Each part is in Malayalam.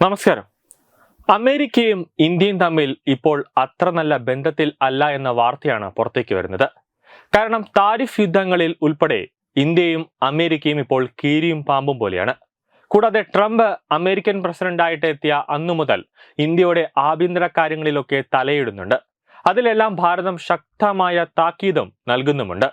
നമസ്കാരം. അമേരിക്കയും ഇന്ത്യയും തമ്മിൽ ഇപ്പോൾ അത്ര നല്ല ബന്ധത്തിൽ അല്ല എന്ന വാർത്തയാണ് പുറത്തേക്ക് വരുന്നത്. കാരണം താരിഫ് യുദ്ധങ്ങളിൽ ഉൾപ്പെടെ ഇന്ത്യയും അമേരിക്കയും ഇപ്പോൾ കീരിയും പാമ്പും പോലെയാണ്. കൂടാതെ ട്രംപ് അമേരിക്കൻ പ്രസിഡന്റായിട്ട് എത്തിയ അന്നു മുതൽ ഇന്ത്യയുടെ ആഭ്യന്തര കാര്യങ്ങളിലൊക്കെ തലയിടുന്നുണ്ട്. അതിലെല്ലാം ഭാരതം ശക്തമായ താക്കീതും നൽകുന്നുമുണ്ട്.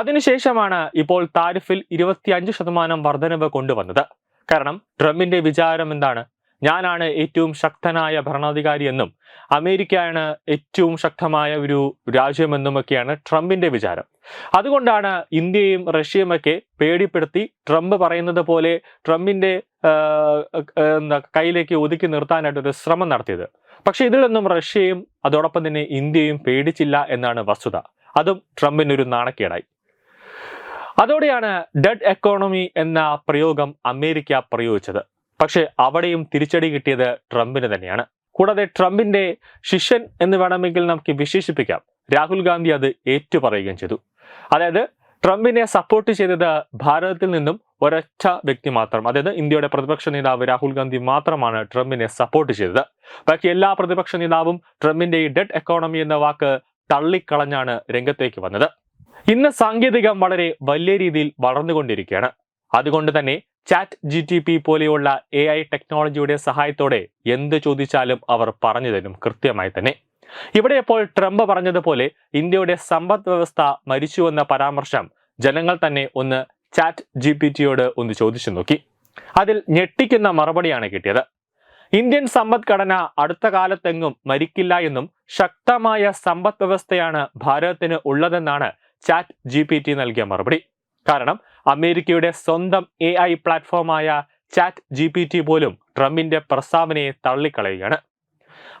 അതിനുശേഷമാണ് ഇപ്പോൾ താരിഫിൽ ഇരുപത്തിയഞ്ച് ശതമാനം വർധനവ് കൊണ്ടുവന്നത്. കാരണം ട്രംപിന്റെ വിചാരം എന്താണ്? ഞാനാണ് ഏറ്റവും ശക്തനായ ഭരണാധികാരി എന്നും അമേരിക്കയാണ് ഏറ്റവും ശക്തമായ ഒരു രാജ്യമെന്നുമൊക്കെയാണ് ട്രംപിന്റെ വിചാരം. അതുകൊണ്ടാണ് ഇന്ത്യയും റഷ്യയും ഒക്കെ പേടിപ്പെടുത്തി ട്രംപ് പറയുന്നത് പോലെ ട്രംപിന്റെ കയ്യിലേക്ക് ഒതുക്കി നിർത്താനായിട്ട് ഒരു ശ്രമം നടത്തിയത്. പക്ഷെ ഇതിലൊന്നും റഷ്യയും അതോടൊപ്പം തന്നെ ഇന്ത്യയും പേടിച്ചില്ല എന്നാണ് വസ്തുത. അതും ട്രംപിനൊരു നാണക്കേടായി. അതോടെയാണ് ഡെഡ് എക്കോണമി എന്ന പ്രയോഗം അമേരിക്ക പ്രയോഗിച്ചത്. പക്ഷേ അവിടെയും തിരിച്ചടി കിട്ടിയത് ട്രംപിന് തന്നെയാണ്. കൂടാതെ ട്രംപിന്റെ ശിഷ്യൻ എന്ന് വേണമെങ്കിൽ നമുക്ക് വിശേഷിപ്പിക്കാം. രാഹുൽ ഗാന്ധി അത് ഏറ്റുപറയുകയും ചെയ്തു. അതായത് ട്രംപിനെ സപ്പോർട്ട് ചെയ്തത് ഭാരതത്തിൽ നിന്നും ഒരൊറ്റ വ്യക്തി മാത്രം. അതായത് ഇന്ത്യയുടെ പ്രതിപക്ഷ നേതാവ് രാഹുൽ ഗാന്ധി മാത്രമാണ് ട്രംപിനെ സപ്പോർട്ട് ചെയ്തത്. ബാക്കി എല്ലാ പ്രതിപക്ഷ നേതാവും ട്രംപിന്റെ ഈ ഡെഡ് എക്കോണമി എന്ന വാക്ക് തള്ളിക്കളഞ്ഞാണ് രംഗത്തേക്ക് വന്നത്. ഇന്ന് സാങ്കേതികം വളരെ വലിയ രീതിയിൽ വളർന്നുകൊണ്ടിരിക്കുകയാണ്. അതുകൊണ്ട് തന്നെ ചാറ്റ് ജി ടി പി പോലെയുള്ള എ ഐ ടെക്നോളജിയുടെ സഹായത്തോടെ എന്ത് ചോദിച്ചാലും അവർ പറഞ്ഞു തരും കൃത്യമായി തന്നെ. ഇവിടെ ഇപ്പോൾ ട്രംപ് പറഞ്ഞതുപോലെ ഇന്ത്യയുടെ സമ്പദ് വ്യവസ്ഥ മരിച്ചുവെന്ന പരാമർശം ജനങ്ങൾ തന്നെ ഒന്ന് ചാറ്റ് ജി പി ടിയോട് ഒന്ന് ചോദിച്ചു നോക്കി. അതിൽ ഞെട്ടിക്കുന്ന മറുപടിയാണ് കിട്ടിയത്. ഇന്ത്യൻ സമ്പദ്ഘടന അടുത്ത കാലത്തെങ്ങും മരിക്കില്ല എന്നും ശക്തമായ സമ്പദ് വ്യവസ്ഥയാണ് ഭാരതത്തിന് ഉള്ളതെന്നാണ് ചാറ്റ് ജി പി ടി നൽകിയ മറുപടി. കാരണം അമേരിക്കയുടെ സ്വന്തം എ ഐ പ്ലാറ്റ്ഫോമായ ചാറ്റ് ജി പി ടി പോലും ട്രംപിന്റെ പ്രസ്താവനയെ തള്ളിക്കളയുകയാണ്.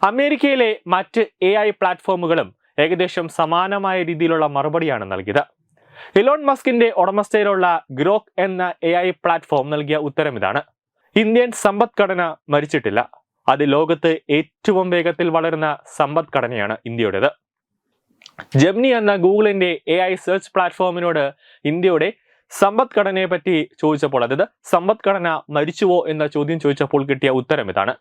അമേരിക്കയിലെ മറ്റ് എ ഐ പ്ലാറ്റ്ഫോമുകളും ഏകദേശം സമാനമായ രീതിയിലുള്ള മറുപടിയാണ് നൽകിയത്. ഇലോൺ മസ്കിന്റെ ഉടമസ്ഥയിലുള്ള ഗ്രോക്ക് എന്ന എ ഐ പ്ലാറ്റ്ഫോം നൽകിയ ഉത്തരം ഇതാണ്. ഇന്ത്യൻ സമ്പദ്ഘടന മരിച്ചിട്ടില്ല. അത് ലോകത്ത് ഏറ്റവും വേഗത്തിൽ വളരുന്ന സമ്പദ്ഘടനയാണ് ഇന്ത്യയുടേത്. ജെമിനി എന്ന ഗൂഗിളിന്റെ എ ഐ സെർച്ച് പ്ലാറ്റ്ഫോമിനോട് ഇന്ത്യയുടെ സമ്പദ്ഘടനയെ പറ്റി ചോദിച്ചപ്പോൾ അതായത് സമ്പദ്ഘടന മരിച്ചുവോ എന്ന ചോദ്യം ചോദിച്ചപ്പോൾ കിട്ടിയ ഉത്തരം ഇതാണ്.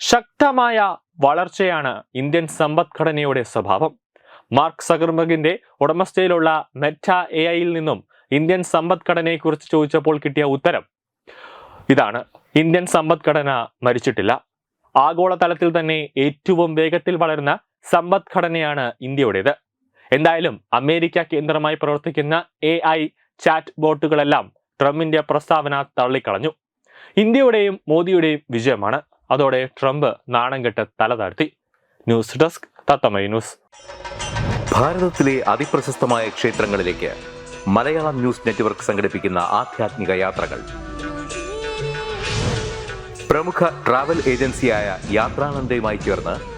ശക്തമായ വളർച്ചയാണ് ഇന്ത്യൻ സമ്പദ്ഘടനയുടെ സ്വഭാവം. മാർക്ക് സഗർമഗിന്റെ ഉടമസ്ഥയിലുള്ള മെറ്റ എ ഐയിൽ നിന്നും ഇന്ത്യൻ സമ്പദ്ഘടനയെക്കുറിച്ച് ചോദിച്ചപ്പോൾ കിട്ടിയ ഉത്തരം ഇതാണ്. ഇന്ത്യൻ സമ്പദ്ഘടന മരിച്ചിട്ടില്ല. ആഗോളതലത്തിൽ തന്നെ ഏറ്റവും വേഗത്തിൽ വളരുന്ന സമ്പദ്ഘടനയാണ് ഇന്ത്യയുടേത്. എന്തായാലും അമേരിക്ക കേന്ദ്രമായി പ്രവർത്തിക്കുന്ന എ ഐ ചാറ്റ് ബോട്ടുകളെല്ലാം ട്രംപിന്റെ പ്രസ്താവന തള്ളിക്കളഞ്ഞു. ഇന്ത്യയുടെയും മോദിയുടെയും വിജയമാണ്. അതോടെ ട്രംപ് നാണം കെട്ട് തല താഴ്ത്തി. ന്യൂസ് ഡെസ്ക് തത്തമൈ ന്യൂസ്. ഭാരതത്തിലെ അതിപ്രശസ്തമായ ക്ഷേത്രങ്ങളിലേക്ക് മലയാളം ന്യൂസ് നെറ്റ്വർക്ക് സംഘടിപ്പിക്കുന്ന ആധ്യാത്മിക യാത്രകൾ. പ്രമുഖ ട്രാവൽ ഏജൻസിയായ യാത്രാനന്ദയുമായി ചേർന്ന്